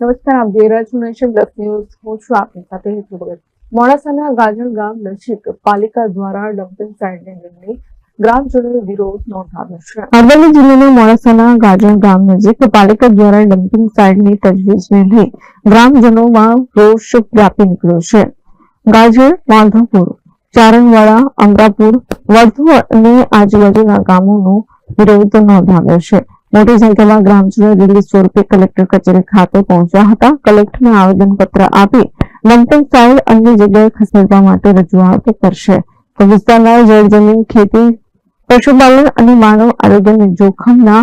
નમસ્કાર આપ જોઈ રહ્યા છો નેશન પ્લસ ન્યૂઝ. હું છું આપની સાથે હેતુ ભગત. મોડાસાના ગાજણ ગામ નજીક પાલિકા દ્વારા ડમ્પિંગ સાઇટને લઈને અરવલ્લી જિલ્લાના મોડાસાના ગાજણ ગામ નજીક પાલિકા દ્વારા ડમ્પિંગ સાઇટની તજવીજને લઈ ગ્રામજનોમાં રોષ વ્યાપી નીકળ્યો છે. ગાજર માધવપુર ચારણવાડા અમરાપુર વધુ અને આજુબાજુના ગામોનો વિરોધ નોંધાવ્યો છે. મોટી સંખ્યામાં ગ્રામજનો દિલ્હી સ્વરૂપે કલેક્ટર કચેરી ખાતે પહોંચ્યા હતા. કલેક્ટરને આવેદનપત્ર આપી લંપન ફાઇલ અન્ય જગ્યાએ ખસેડવા માટે રજૂઆત કરશે. તો વિસ્તારના જળ જમીન ખેતી, પશુપાલન અને માનવ આરોગ્યને જોખમના